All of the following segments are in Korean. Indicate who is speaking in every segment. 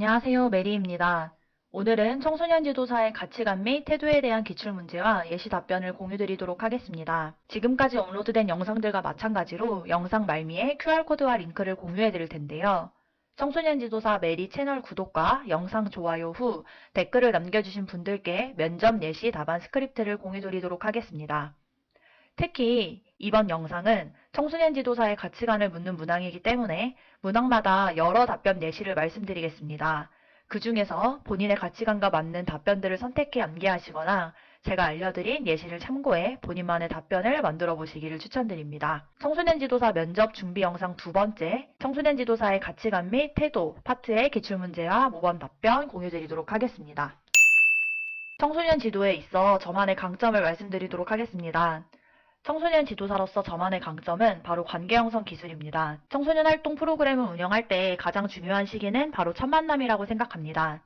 Speaker 1: 안녕하세요. 메리입니다. 오늘은 청소년 지도사의 가치관 및 태도에 대한 기출문제와 예시 답변을 공유드리도록 하겠습니다. 지금까지 업로드된 영상들과 마찬가지로 영상 말미에 QR코드와 링크를 공유해 드릴 텐데요. 청소년 지도사 메리 채널 구독과 영상 좋아요 후 댓글을 남겨주신 분들께 면접 예시 답안 스크립트를 공유드리도록 하겠습니다. 특히 이번 영상은 청소년 지도사의 가치관을 묻는 문항이기 때문에 문항마다 여러 답변 예시를 말씀드리겠습니다. 그 중에서 본인의 가치관과 맞는 답변들을 선택해 암기하시거나 제가 알려드린 예시를 참고해 본인만의 답변을 만들어 보시기를 추천드립니다. 청소년 지도사 면접 준비 영상 두 번째, 청소년 지도사의 가치관 및 태도 파트의 기출문제와 모범 답변 공유드리도록 하겠습니다. 청소년 지도에 있어 저만의 강점을 말씀드리도록 하겠습니다. 청소년 지도사로서 저만의 강점은 바로 관계 형성 기술입니다. 청소년 활동 프로그램을 운영할 때 가장 중요한 시기는 바로 첫 만남이라고 생각합니다.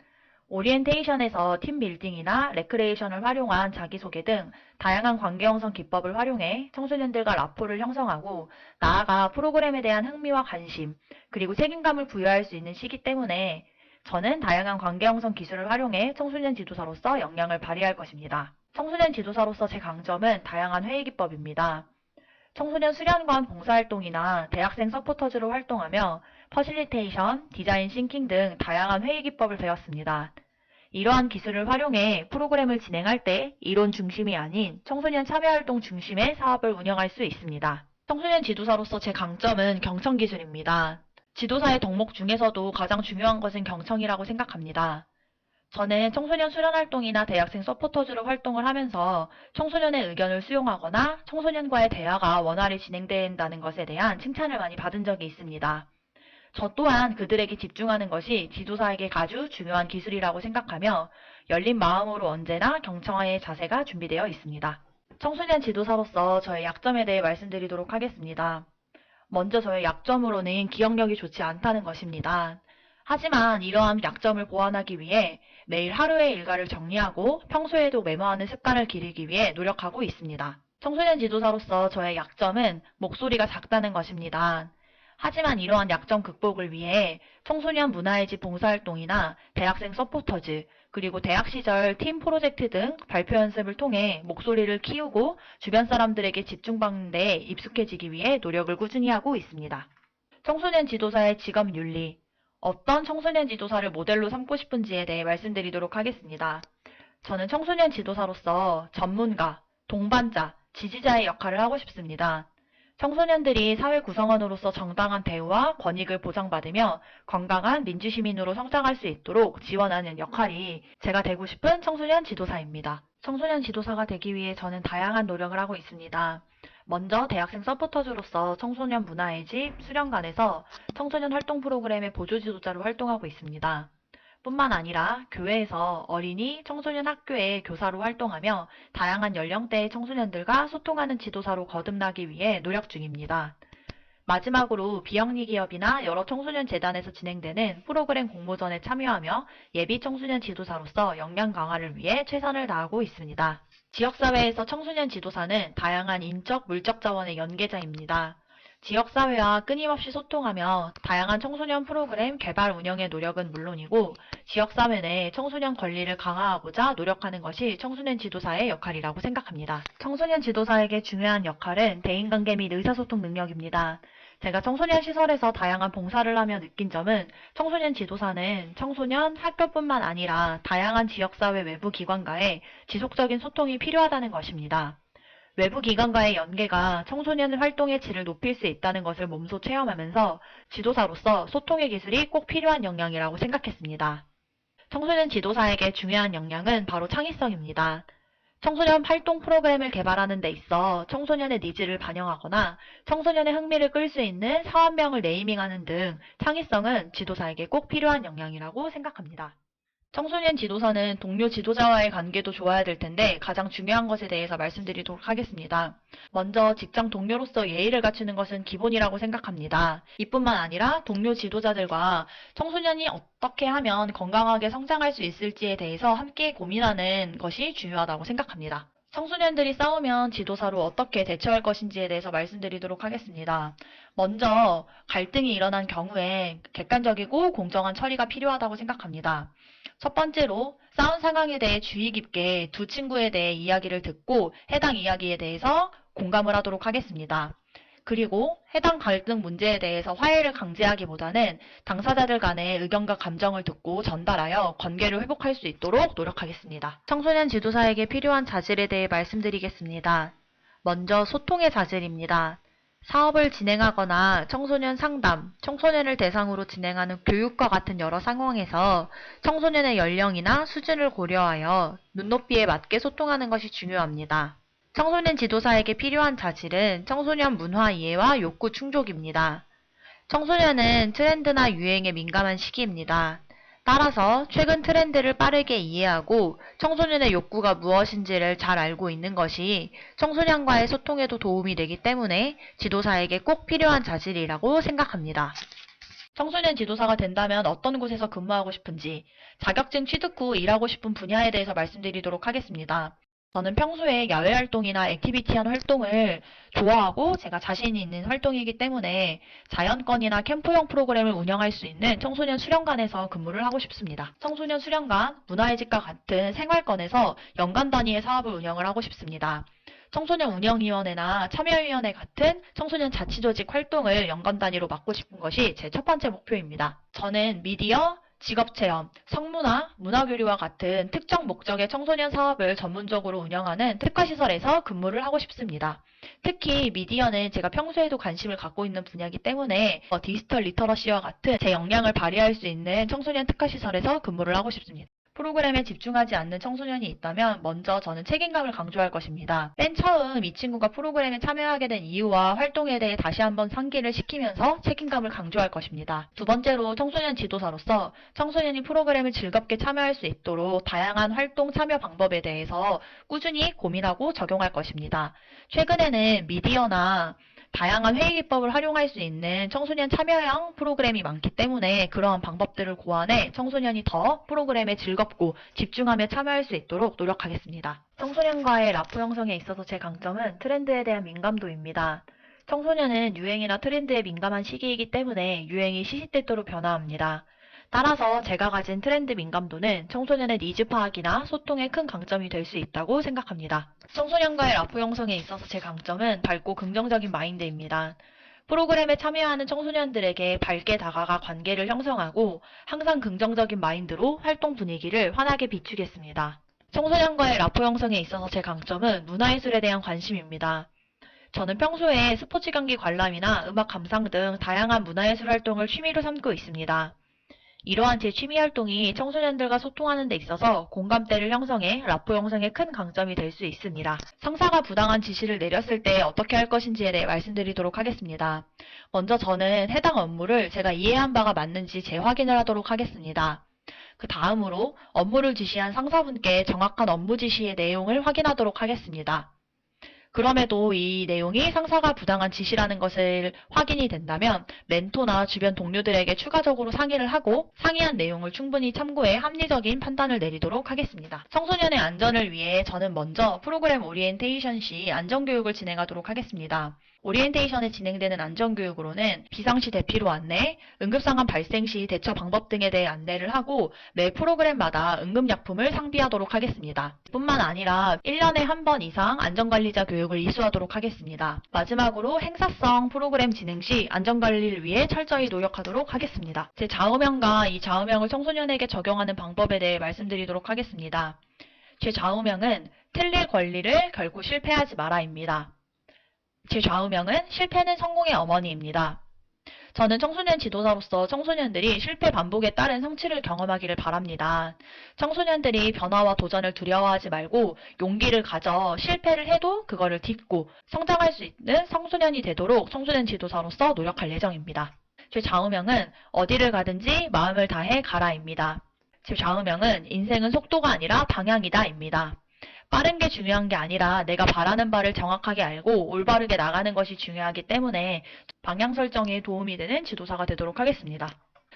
Speaker 1: 오리엔테이션에서 팀 빌딩이나 레크레이션을 활용한 자기소개 등 다양한 관계 형성 기법을 활용해 청소년들과 라포를 형성하고 나아가 프로그램에 대한 흥미와 관심, 그리고 책임감을 부여할 수 있는 시기 때문에 저는 다양한 관계 형성 기술을 활용해 청소년 지도사로서 역량을 발휘할 것입니다. 청소년 지도사로서 제 강점은 다양한 회의 기법입니다. 청소년 수련관 봉사활동이나 대학생 서포터즈로 활동하며 퍼실리테이션, 디자인 싱킹 등 다양한 회의 기법을 배웠습니다. 이러한 기술을 활용해 프로그램을 진행할 때 이론 중심이 아닌 청소년 참여활동 중심의 사업을 운영할 수 있습니다. 청소년 지도사로서 제 강점은 경청 기술입니다. 지도사의 덕목 중에서도 가장 중요한 것은 경청이라고 생각합니다. 저는 청소년 수련 활동이나 대학생 서포터즈로 활동을 하면서 청소년의 의견을 수용하거나 청소년과의 대화가 원활히 진행된다는 것에 대한 칭찬을 많이 받은 적이 있습니다. 저 또한 그들에게 집중하는 것이 지도사에게 아주 중요한 기술이라고 생각하며 열린 마음으로 언제나 경청의 자세가 준비되어 있습니다. 청소년 지도사로서 저의 약점에 대해 말씀드리도록 하겠습니다. 먼저 저의 약점으로는 기억력이 좋지 않다는 것입니다. 하지만 이러한 약점을 보완하기 위해 매일 하루의 일과를 정리하고 평소에도 메모하는 습관을 기르기 위해 노력하고 있습니다. 청소년 지도사로서 저의 약점은 목소리가 작다는 것입니다. 하지만 이러한 약점 극복을 위해 청소년 문화의 집 봉사활동이나 대학생 서포터즈, 그리고 대학 시절 팀 프로젝트 등 발표 연습을 통해 목소리를 키우고 주변 사람들에게 집중받는 데 익숙해지기 위해 노력을 꾸준히 하고 있습니다. 청소년 지도사의 직업 윤리, 어떤 청소년 지도사를 모델로 삼고 싶은지에 대해 말씀드리도록 하겠습니다. 저는 청소년 지도사로서 전문가, 동반자, 지지자의 역할을 하고 싶습니다. 청소년들이 사회 구성원으로서 정당한 대우와 권익을 보장받으며 건강한 민주시민으로 성장할 수 있도록 지원하는 역할이 제가 되고 싶은 청소년 지도사입니다. 청소년 지도사가 되기 위해 저는 다양한 노력을 하고 있습니다. 먼저 대학생 서포터즈로서 청소년 문화의 집 수련관에서 청소년 활동 프로그램의 보조 지도자로 활동하고 있습니다. 뿐만 아니라 교회에서 어린이, 청소년 학교의 교사로 활동하며 다양한 연령대의 청소년들과 소통하는 지도사로 거듭나기 위해 노력 중입니다. 마지막으로 비영리 기업이나 여러 청소년 재단에서 진행되는 프로그램 공모전에 참여하며 예비 청소년 지도사로서 역량 강화를 위해 최선을 다하고 있습니다. 지역사회에서 청소년 지도사는 다양한 인적, 물적 자원의 연계자입니다. 지역사회와 끊임없이 소통하며 다양한 청소년 프로그램 개발 운영의 노력은 물론이고 지역사회 내 청소년 권리를 강화하고자 노력하는 것이 청소년 지도사의 역할이라고 생각합니다. 청소년 지도사에게 중요한 역할은 대인관계 및 의사소통 능력입니다. 제가 청소년 시설에서 다양한 봉사를 하며 느낀 점은 청소년 지도사는 청소년 학교뿐만 아니라 다양한 지역사회 외부 기관과의 지속적인 소통이 필요하다는 것입니다. 외부 기관과의 연계가 청소년 활동의 질을 높일 수 있다는 것을 몸소 체험하면서 지도사로서 소통의 기술이 꼭 필요한 역량이라고 생각했습니다. 청소년 지도사에게 중요한 역량은 바로 창의성입니다. 청소년 활동 프로그램을 개발하는 데 있어 청소년의 니즈를 반영하거나 청소년의 흥미를 끌 수 있는 사업명을 네이밍하는 등 창의성은 지도사에게 꼭 필요한 역량이라고 생각합니다. 청소년 지도사는 동료 지도자와의 관계도 좋아야 될 텐데 가장 중요한 것에 대해서 말씀드리도록 하겠습니다. 먼저 직장 동료로서 예의를 갖추는 것은 기본이라고 생각합니다. 이뿐만 아니라 동료 지도자들과 청소년이 어떻게 하면 건강하게 성장할 수 있을지에 대해서 함께 고민하는 것이 중요하다고 생각합니다. 청소년들이 싸우면 지도사로 어떻게 대처할 것인지에 대해서 말씀드리도록 하겠습니다. 먼저 갈등이 일어난 경우에 객관적이고 공정한 처리가 필요하다고 생각합니다. 첫 번째로 싸운 상황에 대해 주의 깊게 두 친구에 대해 이야기를 듣고 해당 이야기에 대해서 공감을 하도록 하겠습니다. 그리고 해당 갈등 문제에 대해서 화해를 강제하기보다는 당사자들 간의 의견과 감정을 듣고 전달하여 관계를 회복할 수 있도록 노력하겠습니다. 청소년 지도사에게 필요한 자질에 대해 말씀드리겠습니다. 먼저 소통의 자질입니다. 사업을 진행하거나 청소년 상담, 청소년을 대상으로 진행하는 교육과 같은 여러 상황에서 청소년의 연령이나 수준을 고려하여 눈높이에 맞게 소통하는 것이 중요합니다. 청소년 지도사에게 필요한 자질은 청소년 문화 이해와 욕구 충족입니다. 청소년은 트렌드나 유행에 민감한 시기입니다. 따라서 최근 트렌드를 빠르게 이해하고 청소년의 욕구가 무엇인지를 잘 알고 있는 것이 청소년과의 소통에도 도움이 되기 때문에 지도사에게 꼭 필요한 자질이라고 생각합니다. 청소년 지도사가 된다면 어떤 곳에서 근무하고 싶은지, 자격증 취득 후 일하고 싶은 분야에 대해서 말씀드리도록 하겠습니다. 저는 평소에 야외 활동이나 액티비티한 활동을 좋아하고 제가 자신이 있는 활동이기 때문에 자연권이나 캠프형 프로그램을 운영할 수 있는 청소년 수련관에서 근무를 하고 싶습니다. 청소년 수련관, 문화의 집과 같은 생활권에서 연간 단위의 사업을 운영을 하고 싶습니다. 청소년 운영위원회나 참여위원회 같은 청소년 자치조직 활동을 연간 단위로 맡고 싶은 것이 제 첫 번째 목표입니다. 저는 미디어, 직업체험, 성문화, 문화교류와 같은 특정 목적의 청소년 사업을 전문적으로 운영하는 특화시설에서 근무를 하고 싶습니다. 특히 미디어는 제가 평소에도 관심을 갖고 있는 분야이기 때문에 어, 디지털 리터러시와 같은 제 역량을 발휘할 수 있는 청소년 특화시설에서 근무를 하고 싶습니다. 프로그램에 집중하지 않는 청소년이 있다면 먼저 저는 책임감을 강조할 것입니다. 맨 처음 이 친구가 프로그램에 참여하게 된 이유와 활동에 대해 다시 한번 상기를 시키면서 책임감을 강조할 것입니다. 두 번째로 청소년 지도사로서 청소년이 프로그램을 즐겁게 참여할 수 있도록 다양한 활동 참여 방법에 대해서 꾸준히 고민하고 적용할 것입니다. 최근에는 미디어나 다양한 회의 기법을 활용할 수 있는 청소년 참여형 프로그램이 많기 때문에 그러한 방법들을 고안해 청소년이 더 프로그램에 즐겁고 집중하며 참여할 수 있도록 노력하겠습니다. 청소년과의 라포 형성에 있어서 제 강점은 트렌드에 대한 민감도입니다. 청소년은 유행이나 트렌드에 민감한 시기이기 때문에 유행이 시시때때로 변화합니다. 따라서 제가 가진 트렌드 민감도는 청소년의 니즈 파악이나 소통에 큰 강점이 될 수 있다고 생각합니다. 청소년과의 라포 형성에 있어서 제 강점은 밝고 긍정적인 마인드입니다. 프로그램에 참여하는 청소년들에게 밝게 다가가 관계를 형성하고 항상 긍정적인 마인드로 활동 분위기를 환하게 비추겠습니다. 청소년과의 라포 형성에 있어서 제 강점은 문화예술에 대한 관심입니다. 저는 평소에 스포츠 경기 관람이나 음악 감상 등 다양한 문화예술 활동을 취미로 삼고 있습니다. 이러한 제 취미 활동이 청소년들과 소통하는 데 있어서 공감대를 형성해 라포 형성에 큰 강점이 될 수 있습니다. 상사가 부당한 지시를 내렸을 때 어떻게 할 것인지에 대해 말씀드리도록 하겠습니다. 먼저 저는 해당 업무를 제가 이해한 바가 맞는지 재확인을 하도록 하겠습니다. 그 다음으로 업무를 지시한 상사분께 정확한 업무 지시의 내용을 확인하도록 하겠습니다. 그럼에도 이 내용이 상사가 부당한 지시라는 것을 확인이 된다면 멘토나 주변 동료들에게 추가적으로 상의를 하고 상의한 내용을 충분히 참고해 합리적인 판단을 내리도록 하겠습니다. 청소년의 안전을 위해 저는 먼저 프로그램 오리엔테이션 시 안전교육을 진행하도록 하겠습니다. 오리엔테이션에 진행되는 안전교육으로는 비상시 대피로 안내, 응급상황 발생 시 대처 방법 등에 대해 안내를 하고 매 프로그램마다 응급약품을 상비하도록 하겠습니다. 뿐만 아니라 1년에 한 번 이상 안전관리자 교육을 이수하도록 하겠습니다. 마지막으로 행사성 프로그램 진행 시 안전관리를 위해 철저히 노력하도록 하겠습니다. 제 좌우명과 이 좌우명을 청소년에게 적용하는 방법에 대해 말씀드리도록 하겠습니다. 제 좌우명은 틀릴 권리를 결코 실패하지 마라입니다. 제 좌우명은 실패는 성공의 어머니입니다. 저는 청소년 지도사로서 청소년들이 실패 반복에 따른 성취를 경험하기를 바랍니다. 청소년들이 변화와 도전을 두려워하지 말고 용기를 가져 실패를 해도 그거를 딛고 성장할 수 있는 청소년이 되도록 청소년 지도사로서 노력할 예정입니다. 제 좌우명은 어디를 가든지 마음을 다해 가라입니다. 제 좌우명은 인생은 속도가 아니라 방향이다입니다. 빠른 게 중요한 게 아니라 내가 바라는 바를 정확하게 알고 올바르게 나가는 것이 중요하기 때문에 방향 설정에 도움이 되는 지도사가 되도록 하겠습니다.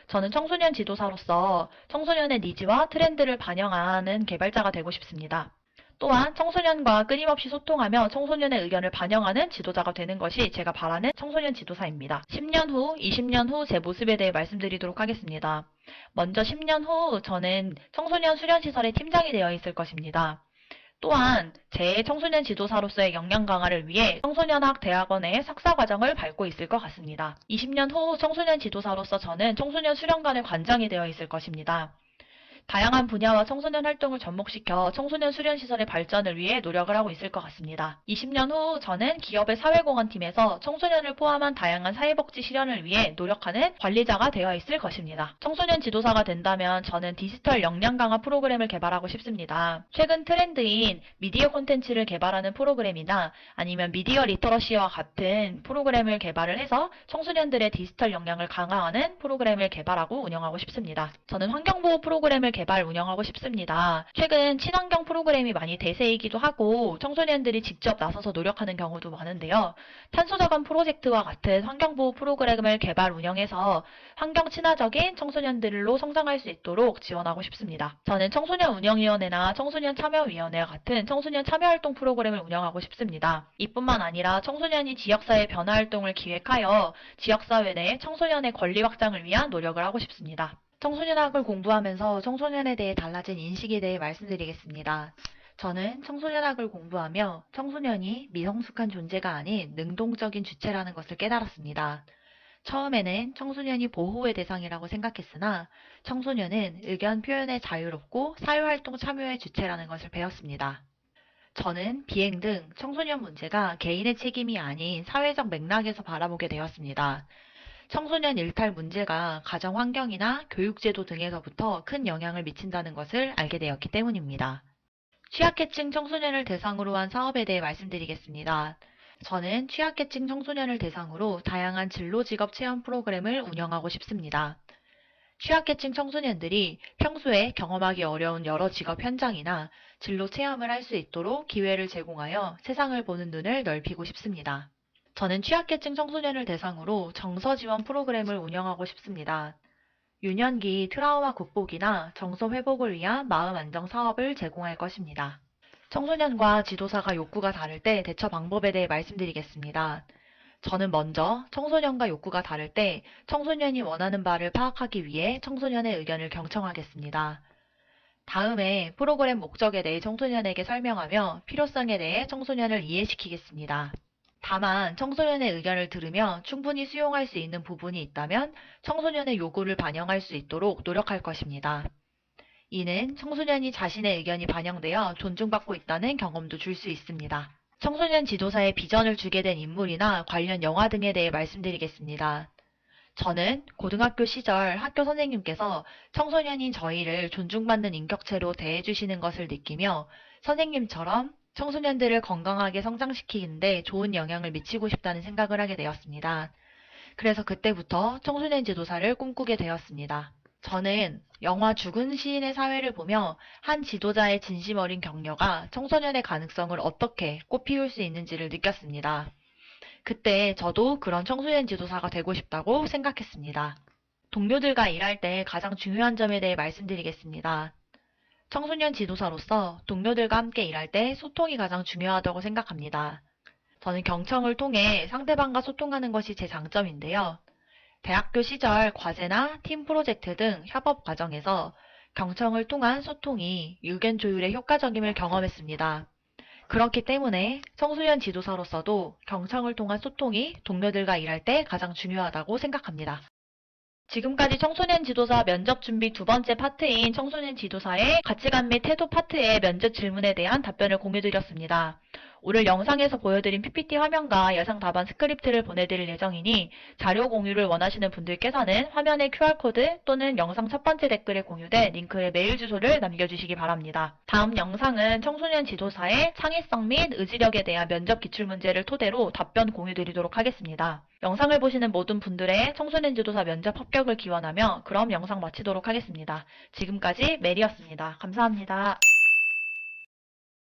Speaker 1: 저는 청소년 지도사로서 청소년의 니즈와 트렌드를 반영하는 개발자가 되고 싶습니다. 또한 청소년과 끊임없이 소통하며 청소년의 의견을 반영하는 지도자가 되는 것이 제가 바라는 청소년 지도사입니다. 10년 후, 20년 후 제 모습에 대해 말씀드리도록 하겠습니다. 먼저 10년 후 저는 청소년 수련시설의 팀장이 되어 있을 것입니다. 또한 제 청소년 지도사로서의 역량 강화를 위해 청소년학 대학원의 석사 과정을 밟고 있을 것 같습니다. 20년 후 청소년 지도사로서 저는 청소년 수련관의 관장이 되어 있을 것입니다. 다양한 분야와 청소년 활동을 접목시켜 청소년 수련 시설의 발전을 위해 노력을 하고 있을 것 같습니다. 20년 후 저는 기업의 사회공헌팀에서 청소년을 포함한 다양한 사회복지 실현을 위해 노력하는 관리자가 되어 있을 것입니다. 청소년 지도사가 된다면 저는 디지털 역량 강화 프로그램을 개발하고 싶습니다. 최근 트렌드인 미디어 콘텐츠를 개발하는 프로그램이나 아니면 미디어 리터러시와 같은 프로그램을 개발을 해서 청소년들의 디지털 역량을 강화하는 프로그램을 개발하고 운영하고 싶습니다. 저는 환경보호 프로그램을 개발 운영하고 싶습니다. 최근 친환경 프로그램이 많이 대세이기도 하고 청소년들이 직접 나서서 노력하는 경우도 많은데요. 탄소저감 프로젝트와 같은 환경보호 프로그램을 개발 운영해서 환경 친화적인 청소년들로 성장할 수 있도록 지원하고 싶습니다. 저는 청소년 운영위원회나 청소년 참여위원회와 같은 청소년 참여활동 프로그램을 운영하고 싶습니다. 이뿐만 아니라 청소년이 지역사회 변화 활동을 기획하여 지역사회 내 청소년의 권리 확장을 위한 노력을 하고 싶습니다. 청소년학을 공부하면서 청소년에 대해 달라진 인식에 대해 말씀드리겠습니다. 저는 청소년학을 공부하며 청소년이 미성숙한 존재가 아닌 능동적인 주체라는 것을 깨달았습니다. 처음에는 청소년이 보호의 대상이라고 생각했으나 청소년은 의견 표현에 자유롭고 사회활동 참여의 주체라는 것을 배웠습니다. 저는 비행 등 청소년 문제가 개인의 책임이 아닌 사회적 맥락에서 바라보게 되었습니다. 청소년 일탈 문제가 가정 환경이나 교육제도 등에서부터 큰 영향을 미친다는 것을 알게 되었기 때문입니다. 취약계층 청소년을 대상으로 한 사업에 대해 말씀드리겠습니다. 저는 취약계층 청소년을 대상으로 다양한 진로 직업 체험 프로그램을 운영하고 싶습니다. 취약계층 청소년들이 평소에 경험하기 어려운 여러 직업 현장이나 진로 체험을 할 수 있도록 기회를 제공하여 세상을 보는 눈을 넓히고 싶습니다. 저는 취약계층 청소년을 대상으로 정서 지원 프로그램을 운영하고 싶습니다. 유년기 트라우마 극복이나 정서 회복을 위한 마음 안정 사업을 제공할 것입니다. 청소년과 지도사가 욕구가 다를 때 대처 방법에 대해 말씀드리겠습니다. 저는 먼저 청소년과 욕구가 다를 때 청소년이 원하는 바를 파악하기 위해 청소년의 의견을 경청하겠습니다. 다음에 프로그램 목적에 대해 청소년에게 설명하며 필요성에 대해 청소년을 이해시키겠습니다. 다만 청소년의 의견을 들으며 충분히 수용할 수 있는 부분이 있다면 청소년의 요구를 반영할 수 있도록 노력할 것입니다. 이는 청소년이 자신의 의견이 반영되어 존중받고 있다는 경험도 줄 수 있습니다. 청소년 지도사의 비전을 주게 된 인물이나 관련 영화 등에 대해 말씀드리겠습니다. 저는 고등학교 시절 학교 선생님께서 청소년인 저희를 존중받는 인격체로 대해주시는 것을 느끼며 선생님처럼 청소년들을 건강하게 성장시키는데 좋은 영향을 미치고 싶다는 생각을 하게 되었습니다. 그래서 그때부터 청소년 지도사를 꿈꾸게 되었습니다. 저는 영화 죽은 시인의 사회를 보며 한 지도자의 진심 어린 격려가 청소년의 가능성을 어떻게 꽃피울 수 있는지를 느꼈습니다. 그때 저도 그런 청소년 지도사가 되고 싶다고 생각했습니다. 동료들과 일할 때 가장 중요한 점에 대해 말씀드리겠습니다. 청소년 지도사로서 동료들과 함께 일할 때 소통이 가장 중요하다고 생각합니다. 저는 경청을 통해 상대방과 소통하는 것이 제 장점인데요. 대학교 시절 과제나 팀 프로젝트 등 협업 과정에서 경청을 통한 소통이 의견 조율에 효과적임을 경험했습니다. 그렇기 때문에 청소년 지도사로서도 경청을 통한 소통이 동료들과 일할 때 가장 중요하다고 생각합니다. 지금까지 청소년 지도사 면접 준비 두 번째 파트인 청소년 지도사의 가치관 및 태도 파트의 면접 질문에 대한 답변을 공유드렸습니다. 오늘 영상에서 보여드린 PPT 화면과 예상 답안 스크립트를 보내드릴 예정이니 자료 공유를 원하시는 분들께서는 화면의 QR코드 또는 영상 첫 번째 댓글에 공유된 링크의 메일 주소를 남겨주시기 바랍니다. 다음 영상은 청소년 지도사의 창의성 및 의지력에 대한 면접 기출문제를 토대로 답변 공유드리도록 하겠습니다. 영상을 보시는 모든 분들의 청소년 지도사 면접 합격을 기원하며 그럼 영상 마치도록 하겠습니다. 지금까지 메리였습니다. 감사합니다.